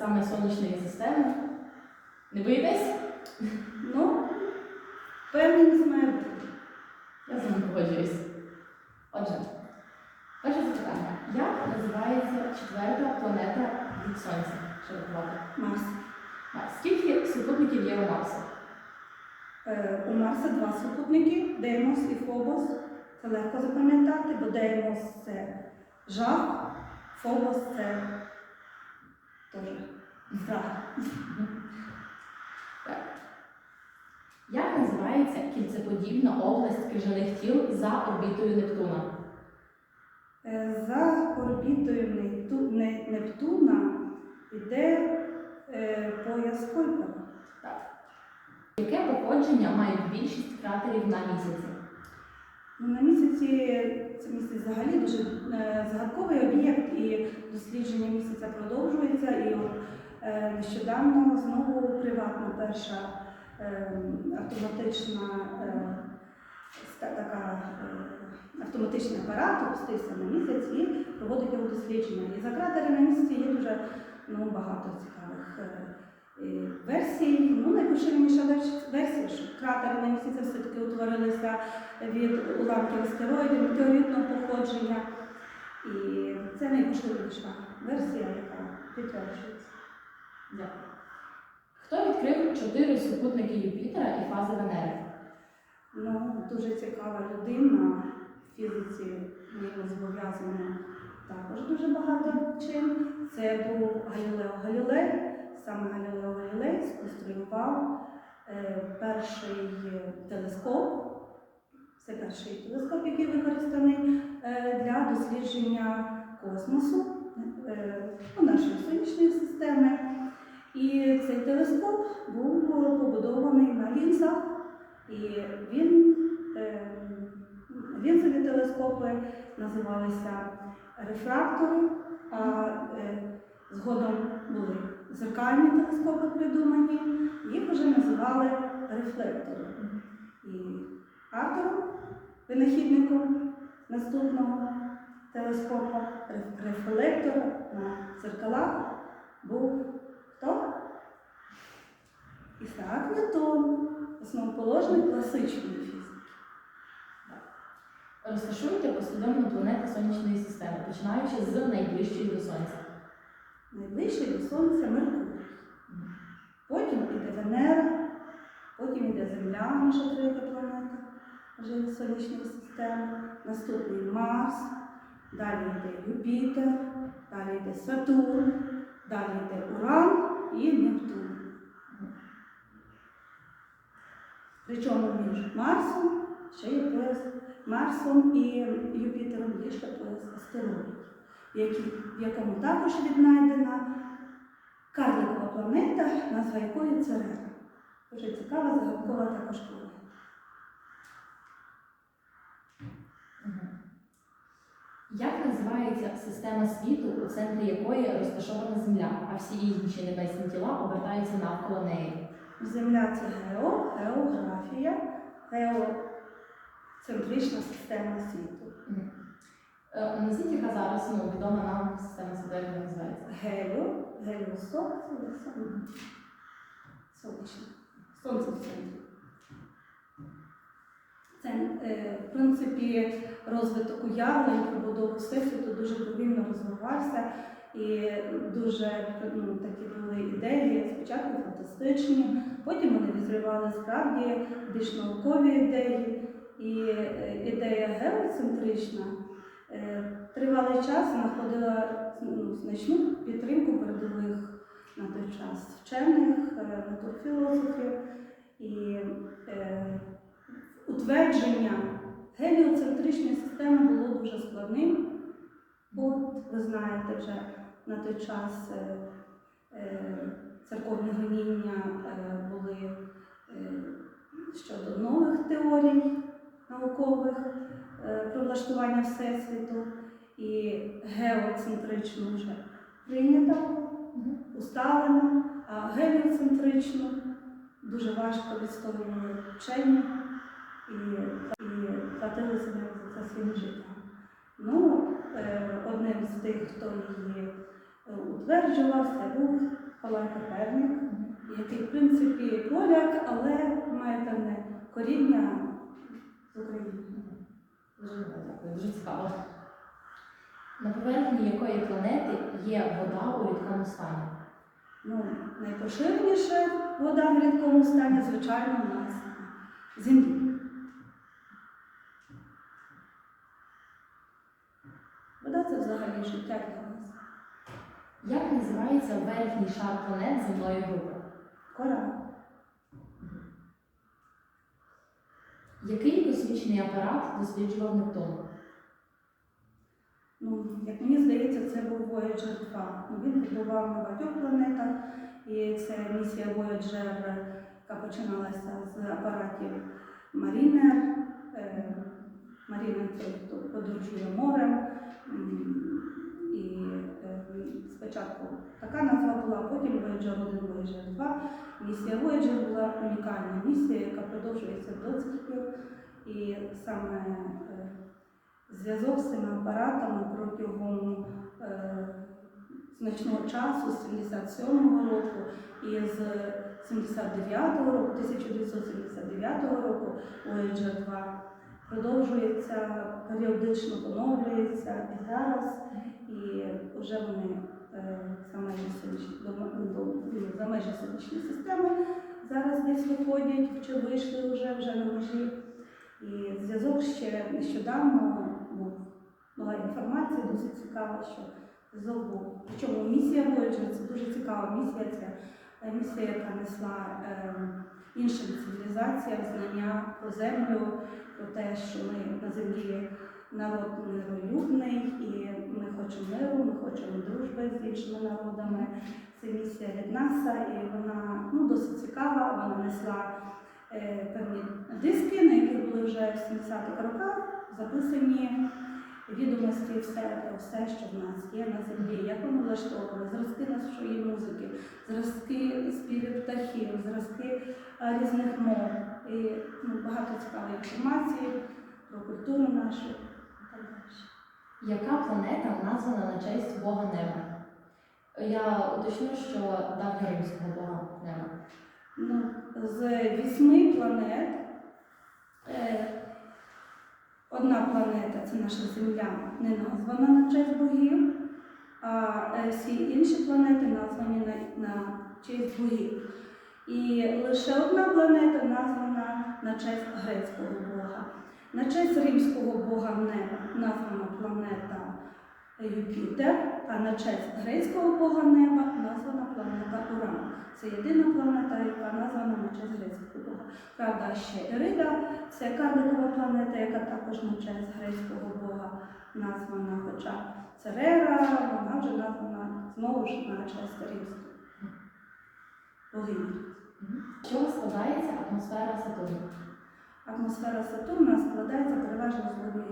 саме сонячної системи. Не боїтесь? Ну, впевненість має бути. Я з вами погоджуюсь. Отже, перше запитання. Як називається четверта планета від Сонця? Що? Марс. А Скільки супутників є у Марса? Е, У Марса два супутники Деймос і Фобос. Це легко запам'ятати, бо Деймос це жах, Фобос це теж страх. Як називається кільцеподібна область крижаних тіл за орбітою Нептуна? Е, За орбітою Нептуна йде пояс Койпера. Яке походження мають більшість кратерів на місяці? Ну, На місяці це місяць взагалі дуже е, загадковий об'єкт, і дослідження місяця продовжується. І от, е, нещодавно знову приватна перша е, автоматична така, автоматичний апарат опустився на місяць і проводить його дослідження. І за кратери на місяці є дуже ну, багато цікавих. Е, Версій, ну найпоширеніша версія, що кратери на місяці все-таки утворилися від уламків астероїдів метеоритного походження. І це найпоширеніша версія, яка підтверджується. Дякую. Хто відкрив чотири супутники Юпітера і фази Венери? Ну, дуже цікава людина в фізиці, ми його зобов'язані також дуже багато чим. Це був Галілео Галілей. Саме Галілео Галілей сконструював е, перший телескоп. Це перший телескоп, який використаний е, для дослідження космосу е, ну, нашої сонячної системи. І цей телескоп був побудований на лінзах, і він, лінзові телескопи називалися рефрактори, а згодом були зеркальні телескопи придумані, їх вже називали рефлектори. І автором, винахідником наступного телескопа, реф- рефлектора на зеркалах був хто? Ісаак Ньютон, основоположник класичної фізики. Розташуйте послідовно планети сонячної системи, починаючи з найближчої до Сонця. Найближчий до Меркурій. Потім іде Венера, потім іде Земля, наша третя планета вже з сонячної. Наступний Марс, далі йде Юпітер, далі йде Сатурн, далі йде Уран і Нептун. Причому між Марсом ще є пояс Марсом і Юпітером є ще пояс астероїдів, в якому також віднайдена карликова планета, назва якої Церера. Дуже цікава, загадкова також планета. Як називається система світу, у центрі якої розташована Земля, а всі інші небесні тіла обертаються навколо неї? Земля це гео, географія, геоцентрична система світу. Е, Назвіть, яка зараз ну, відома нам система вона називається? Геліо, геліосол, це саме сонячне. Сонце в центрі. Це, е, в принципі, розвиток уявлень про будову Всесвіту дуже повільно розвивався і дуже ну, такі були ідеї, спочатку фантастичні, потім вони відкривали справді більш наукові ідеї. І е, ідея геоцентрична тривалий час знаходила ну, значну підтримку передових на той час вчених, е, натурфілософів і е, утвердження геліоцентричної системи було дуже складним. От, ви знаєте, вже на той час е, е, церковні гоніння е, були е, щодо нових теорій наукових е, влаштування Всесвіту і геоцентрично вже прийнято, усталено, а геліоцентрично дуже важко відстоювали вчені і, і платили себе за своїм життям. Ну, е, одним з тих, хто її е, утверджував, це був Палай Коперник, який, в принципі, поляк, але має певне коріння з України. Дуже дякую, дуже цікаво. На поверхні якої планети є вода у рідкому стані? Ну, найпоширеніша вода в рідкому стані, звичайно, у нас на землі. Вода це взагалі життя для нас. Як називається верхній шар планет земної групи? Кора. Який космічний апарат досліджував Нептун? Ну, як мені здається, це був Voyager 2. Ну, Він побував на багатьох планетах, і це місія Voyager, яка починалася з апаратів Mariner. Mariner – це подорожує морем. І е, спочатку така назва була, потім Voyager 1, Voyager 2. Місія Voyager була унікальна місія, яка продовжується до цих пір. І саме е, зв'язок з цими апаратами протягом е, значного часу, з 77-го року і з 79-го року, 1979 року Voyager 2 продовжується, періодично поновлюється і зараз, і вже вони до- за межі сонячної системи зараз десь виходять, чи вийшли вже, вже на межі. І зв'язок ще нещодавно був. Була інформація досить цікава, що зв'язок був. Причому місія Voyager – це дуже цікава місія. Це е, місія, яка несла е, іншим цивілізаціям знання про землю, про те, що ми на землі народ миролюбний, і ми хочемо миру, ми хочемо дружби з іншими народами. Це місія від НАСА, і вона ну, досить цікава. Вона несла е, певні диски, на яких були вже в 70-х роках записані відомості, все все, що в нас є на землі, як воно влаштовано, зразки нашої музики, зразки співів птахів, зразки е, різних мов. І ну, багато цікавої інформації про культуру нашу. Яка планета названа на честь Бога Неба? Я уточню, що давньоримського Бога Неба. Ну, з вісьми планет е, одна планета це наша Земля, не названа на честь богів, а е, всі інші планети названі на, на честь богів. І лише одна планета названа на честь грецького бога. На честь римського бога неба названа планета Юпітер, а на честь грецького бога неба названа планета Уран. Це єдина планета, яка названа на честь грецького бога. Правда, ще Ерида це карликова планета, яка також на честь грецького бога названа. Хоча Церера, вона вже названа знову ж на честь римського богині. Чого складається атмосфера Сатурна? Атмосфера Сатурна складається переважно з води.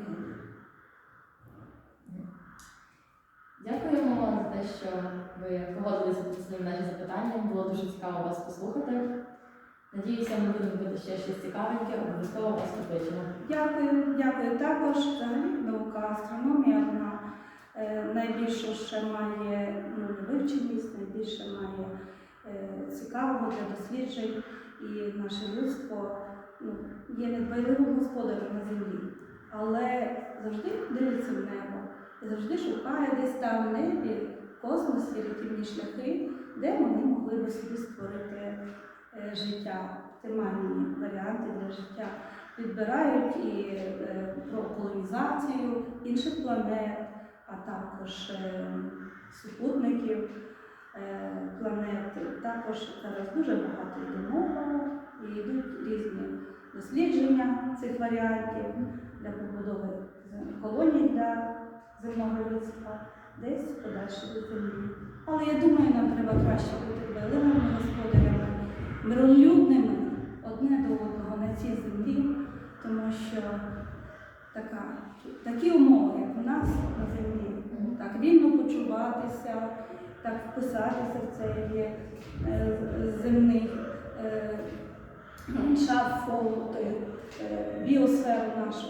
Дякуємо вам за те, що ви погодилися на наші запитання. Було дуже цікаво вас послухати. Надіюся, ми будемо робити ще щось цікавеньке, обов'язково вас покличемо. Дякую, дякую також. Взагалі наука астрономія вона е, найбільшу ще має ну, вивченість, найбільше має е, цікавого для досліджень, і наше людство ну, є недбайливим господарем на землі, але завжди дивиться в небо і завжди шукає десь там в небі, в космосі рятівні шляхи, де вони могли би собі створити е, життя, оптимальні варіанти для життя. Підбирають і е, про колонізацію інших планет, а також е, супутників е, планет. Також зараз дуже багато йде мова і йдуть різні дослідження цих варіантів для побудови колоній для земного людства, десь подальше до землі. Але я думаю, нам треба краще бути дбайливими господарями, миролюбними одне до одного на цій землі, тому що така, такі умови, як у нас на землі, так вільно почуватися, так вписатися в цей е, земний е, ландшафт, фон, той, е, біосферу нашу.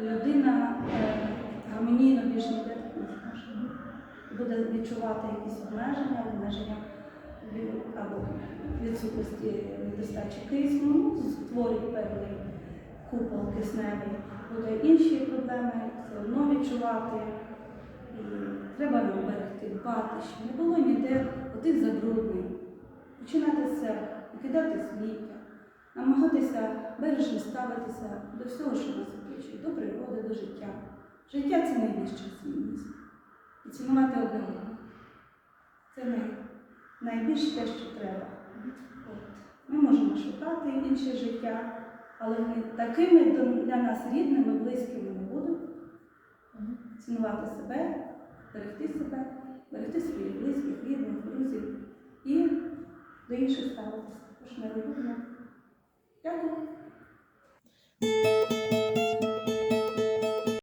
Людина е, гармонійно більш ніде не. Буде відчувати якісь обмеження, обмеження або відсутності недостачі кисню, ну, певний купол кисневий. Буде інші проблеми, все одно відчувати. І треба берегти, дбати, щоб не було ніде отих забруднень. Починати з себе, викидати сміття, намагатися бережно ставитися до всього, що нас оточує, до природи, до життя. Життя це найбільша цінність. І цінувати одного. Це най, найбільш те, що треба. От. Ми можемо шукати інше життя, але вони такими для нас рідними, близькими не будуть. Цінувати себе, берегти себе, берегти своїх близьких, рідних, друзів і до інших ставитися. Тож миролюбно. 그.